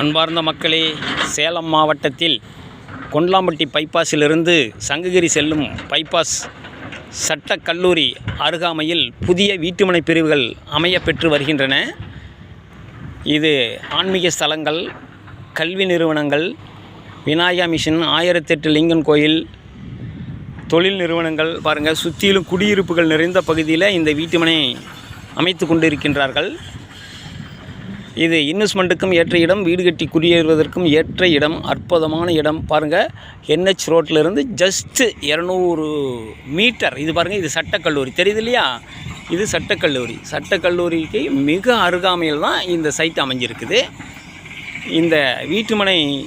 அன்பார்ந்த மக்களே சேலம் மாவட்டத்தில் கொண்டலாம்பட்டி பைபாஸிலிருந்து சங்ககிரி செல்லும் பைபாஸ் சட்ட கல்லூரி அருகாமையில் புதிய வீட்டுமனை பிரிவுகள் அமைய பெற்று வருகின்றன. இது ஆன்மீக ஸ்தலங்கள் கல்வி நிறுவனங்கள் விநாயகா மிஷன் ஆயிரத்தெட்டு லிங்கன் கோயில் தொழில் நிறுவனங்கள் பாருங்கள் சுற்றிலும் குடியிருப்புகள் நிறைந்த பகுதியில் இந்த வீட்டுமனை அமைத்து கொண்டிருக்கின்றார்கள். இது இன்வெஸ்ட்மெண்ட்டுக்கும் ஏற்ற இடம் வீடு கட்டி குடியேறுவதற்கும் ஏற்ற இடம் அற்புதமான இடம். பாருங்கள் என்ஹெச் ரோட்டிலிருந்து ஜஸ்ட்டு இரநூறு மீட்டர். இது பாருங்கள் இது சட்டக்கல்லூரி. தெரியுது இல்லையா? இது சட்டக்கல்லூரி. சட்டக்கல்லூரிக்கு மிக அருகாமையில் தான் இந்த சைட் அமைஞ்சிருக்குது. இந்த வீட்டுமனை